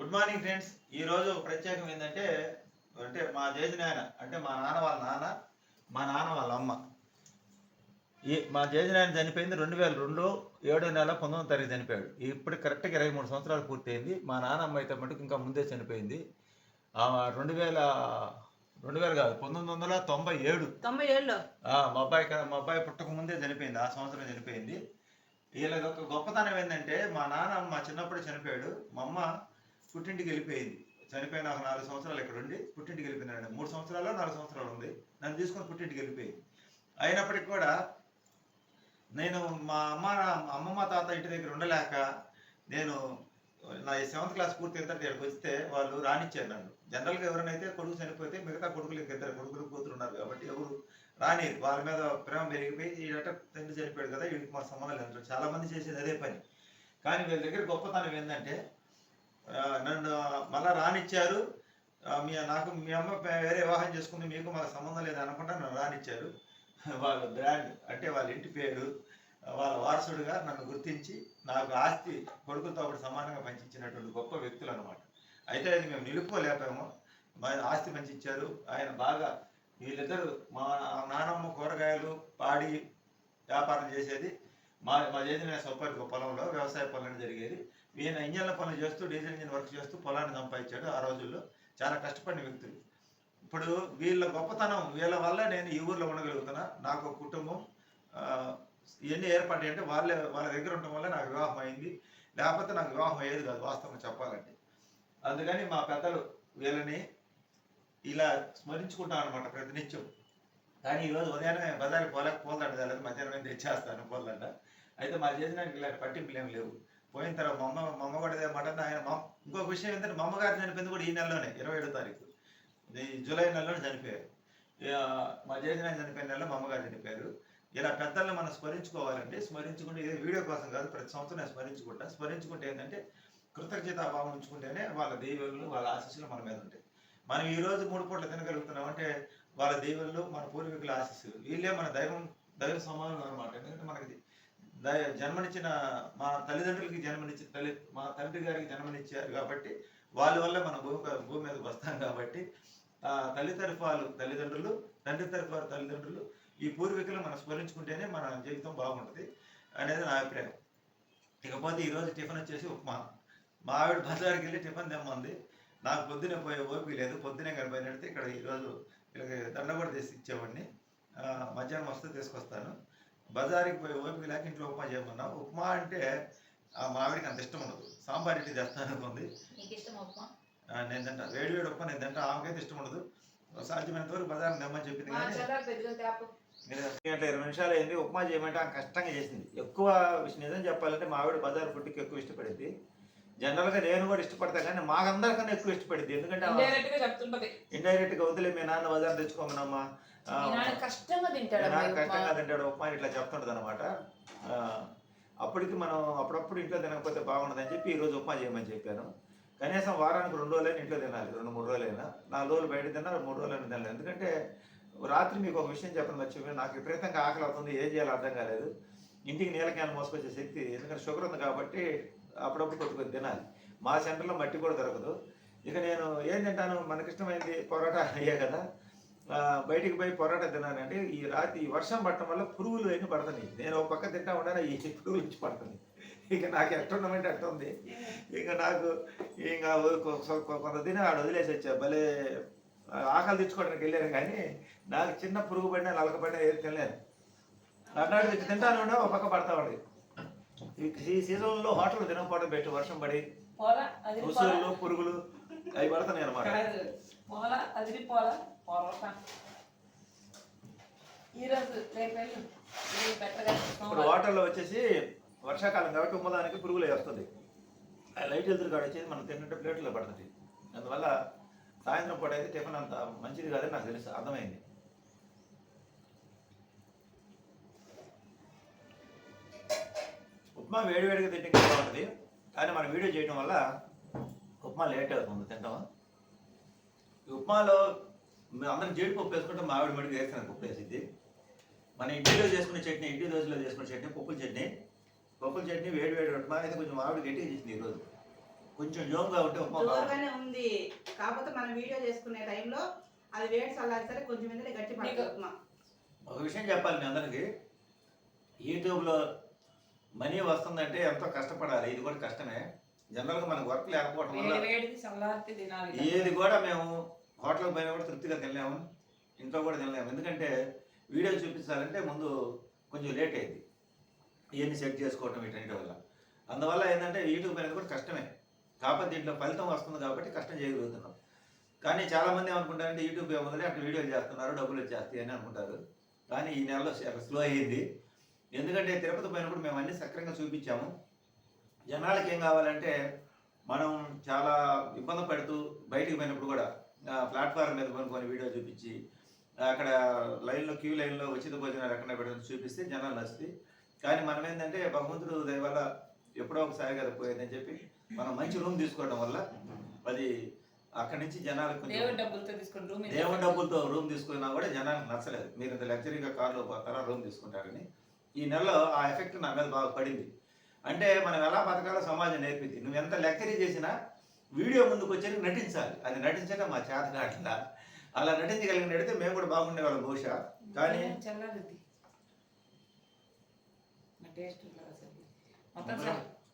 Good morning friends. ఈ రోజు ఒక ప్రత్యేకం ఏంటంటే అంటే మా జేజి నాయన అంటే మా నాన్న వాళ్ళ నాన్న మా నాన్న వాళ్ళ అమ్మ. ఈ మా జేజి నాయన చనిపోయింది రెండు వేల రెండు ఏడో నెల పంతొమ్మిది తారీఖు చనిపోయాడు. ఇప్పుడు కరెక్ట్గా ఇరవై మూడు సంవత్సరాలు పూర్తయింది. మా నాన్నమ్మ అయితే మటుకు ఇంకా ముందే చనిపోయింది. రెండు వేల రెండు వేల కాదు పంతొమ్మిది వందల తొంభై ఏడు. తొంభై ఏళ్ళు ఆ, మా అబ్బాయి మా అబ్బాయి పుట్టక ముందే చనిపోయింది ఆ సంవత్సరం చనిపోయింది. వీళ్ళ యొక్క గొప్పతనం ఏంటంటే మా నాన్న మా చిన్నప్పుడు చనిపోయాడు. మా అమ్మ పుట్టింటికి వెళ్ళిపోయింది. చనిపోయిన ఒక నాలుగు సంవత్సరాలు ఇక్కడ ఉండి పుట్టింటికి వెళ్ళిపోయినాడు మూడు సంవత్సరాలు నాలుగు సంవత్సరాలు ఉంది. నన్ను తీసుకొని పుట్టింటికి వెళ్ళిపోయింది. అయినప్పటికీ కూడా నేను మా అమ్మ అమ్మమ్మ తాత ఇంటి దగ్గర ఉండలేక నేను నా సెవెంత్ క్లాస్ పూర్తి అయిన తర్వాత ఇక్కడికి వస్తే వాళ్ళు రానిచ్చారు నన్ను. జనరల్గా ఎవరైనా కొడుకు చనిపోతే మిగతా కొడుకులు ఇద్దరు కొడుకులు కూతురు ఉన్నారు కాబట్టి ఎవరు రాని వాళ్ళ మీద ప్రేమ పెరిగిపోయి ఈడట తండ్రి చనిపోయాడు కదా వీడికి మా సంబంధం లేదు. చాలామంది చేసేది అదే పని. కానీ వీళ్ళ దగ్గర గొప్పతనం ఏంటంటే నన్ను మళ్ళా రానిచ్చారు. మీ నాకు మీ అమ్మ వేరే వివాహం చేసుకుంది మీకు మాకు సంబంధం లేదు అనుకుంటా నన్ను రానిచ్చారు. వాళ్ళ బ్రాండ్ అంటే వాళ్ళ ఇంటి పేరు వాళ్ళ వారసుడుగా నన్ను గుర్తించి నాకు ఆస్తి కొడుకులతో ఒకటి సమానంగా పంచిచ్చినటువంటి గొప్ప వ్యక్తులు అనమాట అయితే అది మేము నిలుపుకోలేపాము మా ఆస్తి పంచిచ్చారు. ఆయన బాగా వీళ్ళిద్దరూ మా నానమ్మ కూరగాయలు పాడి వ్యాపారం చేసేది. మా మా చేసిన సొప్పటి పొలంలో వ్యవసాయ పనులు జరిగేది. ఈయన ఇంజన్ల పనులు చేస్తూ డీజిల్ ఇంజిన్ వర్క్ చేస్తూ పొలాన్ని సంపాదించాడు ఆ రోజుల్లో. చాలా కష్టపడిన వ్యక్తులు. ఇప్పుడు వీళ్ళ గొప్పతనం వీళ్ళ వల్ల నేను ఈ ఊర్లో ఉండగలుగుతున్నా. నాకు ఒక కుటుంబం ఇవన్నీ ఏర్పడ్డాయి అంటే వాళ్ళ వాళ్ళ దగ్గర ఉండటం వల్ల నాకు వివాహం అయింది. లేకపోతే నాకు వివాహం అయ్యేది కాదు వాస్తవంగా చెప్పాలంటే. అందుకని మా పెద్దలు వీళ్ళని ఇలా స్మరించుకుంటాం అనమాట ప్రతినిత్యం. కానీ ఈరోజు ఉదయాన్నే బజార్కి పోలేక పోల్దండ మధ్యాహ్నం తెచ్చేస్తాను పోల్దండ అయితే మా చేసిన ఇలాంటి పట్టింపులు ఏం లేవు. పోయిన తర్వాత మా అమ్మ మా అమ్మ కూడా మాట ఆయన మా ఇంకొక విషయం ఏంటంటే మా అమ్మగారు చనిపోయింది కూడా ఈ నెలలోనే ఇరవై ఏడో తారీఖు. ఈ జూలై నెలలోనే చనిపోయారు. ఇక మా జయజన చనిపోయిన నెలలో మా అమ్మగారు చనిపోయారు. ఇలా పెద్దలను మనం స్మరించుకోవాలంటే స్మరించుకుంటే ఇది వీడియో కోసం కాదు ప్రతి సంవత్సరం నేను స్మరించుకుంటా. స్మరించుకుంటే ఏంటంటే కృతజ్ఞత భావం ఉంచుకుంటేనే వాళ్ళ దేవుళ్ళు వాళ్ళ ఆశీస్సులు మన మీద ఉంటాయి. మనం ఈ రోజు మూడు పూట్ల తినగలుగుతున్నాం అంటే వాళ్ళ దేవుళ్ళు మన పూర్వీకుల ఆశీస్సులు వీళ్ళే మన దైవం దైవ సమానం అనమాట ఎందుకంటే మనకి జన్మనిచ్చిన మా తల్లిదండ్రులకి జన్మనిచ్చిన తల్లి మా తండ్రి గారికి జన్మనిచ్చారు కాబట్టి వాళ్ళ వల్ల మన భూమి భూమి మీదకి వస్తాం కాబట్టి ఆ తల్లి తరఫు వాళ్ళు తల్లిదండ్రులు తండ్రి తరఫు వారు తల్లిదండ్రులు ఈ పూర్వీకులు మనం స్మరించుకుంటేనే మన జీవితం బాగుంటుంది అనేది నా అభిప్రాయం. ఇకపోతే ఈరోజు టిఫిన్ వచ్చేసి ఉప్మా. మా ఆవిడ బజార్కి వెళ్ళి టిఫిన్ తెమ్మంది. నాకు పొద్దునే పోయే ఓపిక లేదు. పొద్దునే కనిపోయినట్టు ఇక్కడ ఈరోజు వీళ్ళకి దండ కూడా తీసి ఇచ్చేవాడిని. మధ్యాహ్నం వస్తే తీసుకొస్తాను. బజార్కి పోయి ఓపిక లేక ఇంట్లో ఉప్మా చేయమన్నా. ఉప్మా అంటే ఆ మావిడికి అంత ఇష్టం ఉండదు. సాంబార్ ఇడ్లీ చేస్తాను అనుకుంది నేను తింటా. వేడి వేడి ఉప్మా నేను తింటా. ఆమెకైతే ఇష్టం ఉండదు. సాధ్యమైనంత వరకు బజార్ తెమ్మని చెప్పింది గంటల ఇరవై నిమిషాలు అయింది. ఉప్మా చేయమంటే ఆమె కష్టంగా చేసింది. ఎక్కువ విషయం నిజం చెప్పాలంటే మా ఆవిడ బజార్ ఫుడ్కి ఎక్కువ ఇష్టపడింది. జనరల్గా నేను కూడా ఇష్టపడతా కానీ మాకందరికన్నా ఎక్కువ ఇష్టపడింది ఎందుకంటే ఇండైరెక్ట్గా వదిలే మీ నాన్న బజార్ తెచ్చుకోమనమ్మా. కష్టంగా తింటాడు. కష్టంగా తింటాడు ఉప్మా ఇట్లా చెప్తుంటది అనమాట అప్పటికి మనం అప్పుడప్పుడు ఇంట్లో తినకపోతే బాగుండదని చెప్పి ఈ రోజు ఉప్మా చేయమని చెప్పాను. కనీసం వారానికి రెండు రోజులైనా ఇంట్లో తినాలి రెండు మూడు రోజులైనా. నాలుగు రోజులు బయట తిన్నా మూడు రోజులైనా తినాలి ఎందుకంటే రాత్రి మీకు ఒక విషయం చెప్పడం మర్చిపోయి నాకు విపరీతంగా ఆకలి అవుతుంది ఏం చేయాలో అర్థం కాలేదు. ఇంటికి నీళ్ళ క్యాన్ మోసుకొచ్చే శక్తి ఎందుకంటే షుగర్ ఉంది కాబట్టి అప్పుడప్పుడు కొద్ది కొద్ది తినాలి. మా సెంటర్లో మట్టి కూడా దొరకదు. ఇక నేను ఏం తింటాను? మనకిష్టమైంది పొరాటా అయ్యే కదా. బయటికి పోయి పొరాటా తిన్నానంటే ఈ రాత్రి వర్షం పడటం వల్ల పురుగులు అయిన పడుతున్నాయి నేను ఒక పక్క తింటా ఉన్నాను ఈ పురుగులు ఇచ్చి పడుతుంది. ఇక నాకు ఎట్టుండమంటే అట్ట ఉంది. ఇక నాకు ఇంకా కొంత తిని ఆడ వదిలేసి వచ్చా. భలే ఆకలి తెచ్చుకోవడానికి వెళ్ళాను కానీ నాకు చిన్న పురుగు పడినా నలక పడినా ఏది తినలేదు. అన్నాడు తింటాను ఒక పక్క పడతా ఉంది ఈ- ఈ సీజన్లో హోటల్ తినకపోవడం బెస్ట్. వర్షం పడి ఉసురులు పురుగులు అవి పడుతున్నాయి అనమాట పోలా పోలా పొరట. ఈరోజు ఇప్పుడు వాటర్లో వచ్చేసి వర్షాకాలం కాబట్టి ఉమ్మదానికి పురుగులు వస్తుంది లైట్ వెళ్తురు కాడ వచ్చేసి మనం తింటుంటే ప్లేట్లో పడుతుంది. అందువల్ల సాయంత్రం పూట అయితే టిఫిన్ అంత మంచిది కాదని నాకు తెలుసు. అర్థమైంది. ఉప్మా వేడివేడిగా తింటే బాగుంటుంది కానీ మనం వీడియో చేయడం వల్ల ఉప్మా లేట్ అవుతుంది. తింటాం ఈ ఉప్మాలో మేము అందరం జీడిపప్పు వేసుకుంటే మామిడి మడికి వేస్తాను పప్పు వేసింది మన ఇడ్లీలో చేసుకునే చట్నీ ఇడ్లీ రోజులో చేసుకునే చట్నీ పప్పుల చట్నీ. పప్పుల చట్నీ వేడి వేడి ఉప్మా అయితే కొంచెం మామిడి గట్టిగా చేసింది ఈరోజు. కొంచెం జోమ్గా ఉంటే ఉప్మా జోరుగానే ఉంది. కాకపోతే మనం వీడియో చేసుకునే టైంలో అది వేడి చల్లారి సరే కొంచెం ఎందుకంటే గట్టి పడుతుంది ఉప్మా. ఒక విషయం చెప్పాలి మీ అందరికీ. యూట్యూబ్లో మనీ వస్తుందంటే ఎంతో కష్టపడాలి. ఇది కూడా కష్టమే. జనరల్గా మనకు వర్క్ లేకపోవడం వల్ల ఏది కూడా మేము హోటల్కి పోయినా కూడా తృప్తిగా తినలేము. ఇంట్లో కూడా తినలేము. ఎందుకంటే వీడియో చూపించాలంటే ముందు కొంచెం లేట్ అయింది. ఇవన్నీ సెట్ చేసుకోవటం వీటన్నిటి వల్ల. అందువల్ల ఏంటంటే యూట్యూబ్ అనేది కూడా కష్టమే. కాకపోతే దీంట్లో ఫలితం వస్తుంది కాబట్టి కష్టం చేయగలుగుతున్నాం. కానీ చాలామంది ఏమనుకుంటారంటే యూట్యూబ్ ఏముందని అక్కడ వీడియోలు చేస్తున్నారు డబ్బులు వచ్చేస్తాయి అని అనుకుంటారు. కానీ ఈ నెలలో స్లో అయ్యింది ఎందుకంటే తిరుపతి పోయినప్పుడు మేము అన్ని సక్రంగా చూపించాము. జనాలకి ఏం కావాలంటే మనం చాలా ఇబ్బంది పడుతూ బయటికి పోయినప్పుడు కూడా ప్లాట్ఫామ్ మీద కొనుక్కొని వీడియో చూపించి అక్కడ లైన్లో క్యూ లైన్లో ఉచిత భోజనాలు ఎక్కడ పెట్టుకుని చూపిస్తే జనాలు నచ్చుతాయి. కానీ మనం ఏంటంటే భగవంతుడు వల్ల ఎప్పుడో ఒకసారి కదా పోయేదని చెప్పి మనం మంచి రూమ్ తీసుకోవడం వల్ల అది అక్కడి నుంచి జనాలకు దేవుడి డబ్బులతో రూమ్ దేవుడి డబ్బులతో రూమ్ తీసుకున్నా కూడా జనానికి నచ్చలేదు. మీరు ఇంత లగ్జరీగా కార్లో పోతారా రూమ్ తీసుకుంటారని. ఈ నెలలో ఆ ఎఫెక్ట్ నా మీద బాగా పడింది. అంటే మనం ఎలా బతకాలో సమాజం నేర్పింది. నువ్వు ఎంత లెక్కరీ చేసినా వీడియో ముందుకు వచ్చేది నటించాలి. అది నటించడం మా చేత కాట్లా అలా నటించగలిగిన నడితే మేము కూడా బాగుండే వాళ్ళం బహుశా. కానీ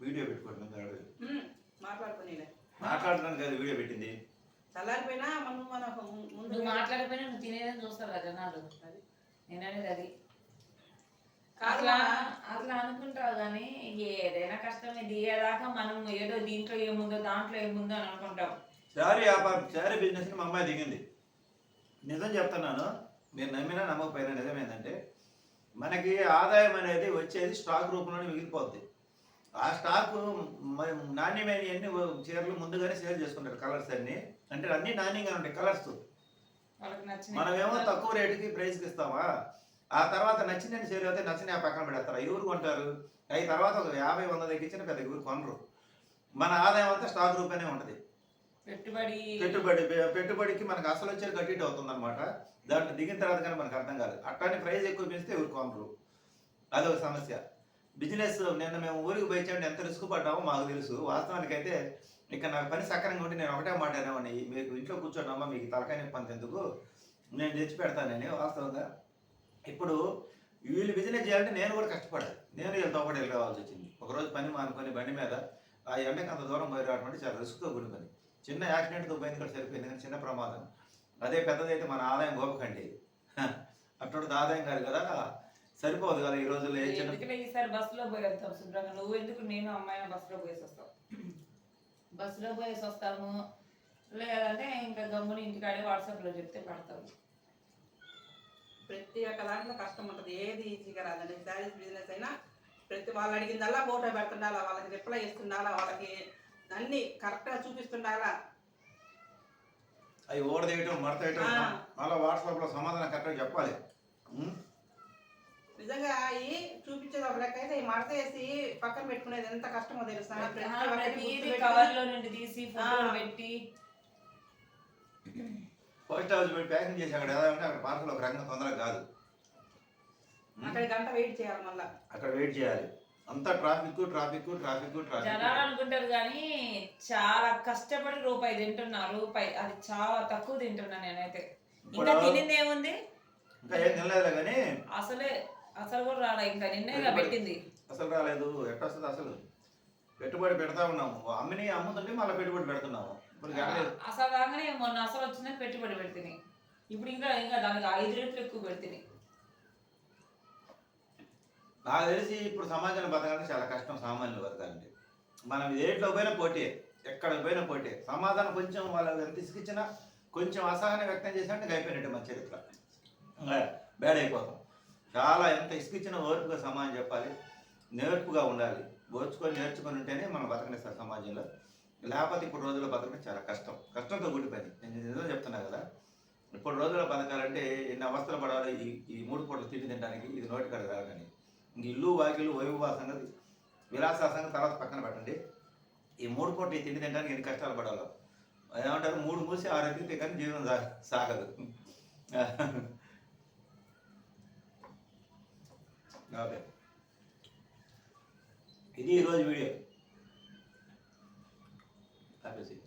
వీడియో పెట్టుకోవడం మాట్లాడడానికి అది వీడియో పెట్టింది. చల్లారిపోయినా మనం మన మాట్లాడిపోయినా నువ్వు తినేదని చూస్తారు కదా జనాలు. అది. నేననేది అది. కాదు అట్లా అట్లా అనుకుంటావు కానీ ఏదైనా కష్టమే దిగేదాకా మనం ఏదో దీంట్లో ఏముందో దాంట్లో ఏముందో అని అనుకుంటాం శారీ వ్యాపారం శారీ బిజినెస్ని మా అమ్మాయి దిగింది. నిజం చెప్తున్నాను మీరు నమ్మినా నమ్మకపోయినా నిజం ఏంటంటే మనకి ఆదాయం అనేది వచ్చేది స్టాక్ రూపంలోనే మిగిలిపోద్ది. ఆ స్టాక్ నాణ్యమైన అన్ని చీరలు ముందుగానే సేల్ చేసుకుంటారు కలర్స్ అన్ని. అంటే అన్ని నాణ్యంగా ఉంటాయి కలర్స్ వాళ్ళకి నచ్చిన మనమేమో తక్కువ రేటుకి ప్రైస్కి ఇస్తామా? ఆ తర్వాత నచ్చిన చీర అయితే నచ్చిన ఆ పక్కన పెడతారు. ఎవరు కొంటారు? అవి తర్వాత ఒక యాభై వంద తగ్గించిన పెద్ద ఎవరు కొనరు. మన ఆదాయం అంతా స్టాక్ రూపేనే ఉంటుంది. పెట్టుబడి పెట్టుబడి పెట్టుబడికి మనకు అసలు వచ్చేది కట్టిట్ అవుతుంది అనమాట దాంట్లో దిగిన తర్వాత కానీ మనకు అర్థం కాదు అట్లానే ప్రైస్ ఎక్కువ పెంచితే ఎవరు కొనరు. అదొక సమస్య. బిజినెస్ నిన్న మేము ఊరికి పోయించండి ఎంత రిస్క్ పడ్డామో మాకు తెలుసు. వాస్తవానికి అయితే ఇక నాకు పని సక్రంగా ఉంటే నేను ఒకటే మాట అనేవాడిని. మీకు ఇంట్లో కూర్చోండి అమ్మా మీకు తలకాయ నొప్పి ఎందుకు నేను తెచ్చి పెడతానని. వాస్తవంగా ఇప్పుడు వీళ్ళు బిజినెస్ చేయాలంటే నేను కూడా కష్టపడాలి. నేను వీళ్ళతో పాటు వెళ్ళి రావాల్సి వచ్చింది. ఒకరోజు పని మానుకొని బండి మీద ఆ ఎండకి అంత దూరం పోయి రావడం అంటే చాలా రిస్క్తో కూడిన పని. చిన్న యాక్సిడెంట్తో పోయింది కూడా సరిపోయింది కానీ చిన్న ప్రమాదం. అదే పెద్దదైతే మన ఆదాయం గోపకండి. అటువంటి ఆదాయం కాదు కదా. సరిపోదు కదా ఈ రోజుల్లో ఏ చిన్న ఈసారి బస్సులో పోయి వెళ్తాం శుభ్రంగా? నువ్వు ఎందుకు నేను అమ్మాయి బస్సులో పోయేసి వస్తావు? బస్సులో పోయేసి వస్తాము. లేదంటే ఇంకా గమ్ముని ఇంటికాడే వాట్సాప్లో చెప్తే పడతాము ప్రతి ఒక్క దాంట్లో కష్టం ఉంటుంది ఏది ఈజీగా రాదండి శారీస్ బిజినెస్ అయినా ప్రతి వాళ్ళు అడిగిందల్లా ఫోటో పెడుతుండాలా వాళ్ళకి రిప్లై ఇస్తుండాలా వాళ్ళకి అన్ని కరెక్ట్గా చూపిస్తుండాలా అవి ఓడదేయటం మడతేయటం ఆ. మళ్ళీ వాట్సాప్లో సమాధానం కరెక్ట్గా చెప్పాలి? నిజంగా ఈ చూపించేది ఒక లెక్క అయితే ఈ మడత వేసి పక్కన పెట్టుకునేది ఎంత కష్టమో తెలుసా ప్రతి ఆ, ఒక్కటి ప్రతిదీ గుర్తుపెట్టుకుని- కవర్లో నుండి తీసి ఫోటోలు. పెట్టి పోస్ట్ హౌస్ పెట్టి ప్యాకింగ్ చేసి అక్కడ ఏదంటే అక్కడ పార్సల్ ఒక రకంగా తొందరగా కాదు? అక్కడ గంట వెయిట్ చేయాలి మళ్ళా. అక్కడ వెయిట్ చేయాలి. అంతా ట్రాఫిక్ ట్రాఫిక్ ట్రాఫిక్ ట్రాఫిక్. జనాలు అనుకుంటారు కానీ చాలా కష్టపడి రూపాయి తింటున్నా రూపాయి అది చాలా తక్కువ తింటున్నా నేనైతే. ఇంకా తినింది ఏముంది? ఇంకా ఏం తినలేదు కానీ అసలే అసలు కూడా రాలే. ఇంకా నిన్నే పెట్టింది. అసలు రాలేదు. ఎట్లా వస్తుంది అసలు? పెట్టుబడి పెడతా ఉన్నాము. అమ్మిని అమ్ముతుంటే మళ్ళీ పెట్టుబడి పెడుతున్నాము. అసలు రాగానే మొన్న అసలు వచ్చిందని పెట్టుబడి పెడుతుంది ఇప్పుడు ఇంకా ఇంకా దానికి ఐదు రెట్లు ఎక్కువ పెడుతుంది నాకు తెలిసి ఇప్పుడు సమాజంలో బతకాలంటే చాలా కష్టం సామాన్యులు బతకాలంటే. మనం ఏట్లో పోయినా పోటీ ఎక్కడ పోయినా పోటీ. సమాధానం కొంచెం వాళ్ళు ఎంత ఇసుకిచ్చినా కొంచెం అసహనం వ్యక్తం చేసినట్టు అయిపోయినట్టు మన చరిత్ర. బ్యాడ్ అయిపోతాం. చాలా ఎంత ఇసుకిచ్చినా ఓర్పుగా సమాజం చెప్పాలి నేర్పుగా ఉండాలి. ఓర్చుకొని నేర్చుకొని ఉంటేనే మనం బతకనిస్తారు సమాజంలో. లేకపోతే ఇప్పుడు రోజుల్లో బతకడం చాలా కష్టం. కష్టంతో కూడి పని. నేను నిజం చెప్తున్నా కదా ఇప్పుడు రోజుల్లో బతకాలంటే ఎన్ని అవస్థలు పడాలి? ఈ ఈ మూడు పూటలు తిండి తినడానికి ఇది నోటి కడ రావడానికి ఇంక ఇల్లు వాకిలు వైభవ విలాసాసంగా తర్వాత పక్కన పెట్టండి. ఈ మూడు పూటలు ఈ తిండి తినడానికి ఎన్ని కష్టాలు పడాలో. ఏమంటారు? మూడు మూసి ఆరోగ్యం కానీ జీవనం సాగదు. ఓకే. ఇది ఈరోజు వీడియో. Tal vez.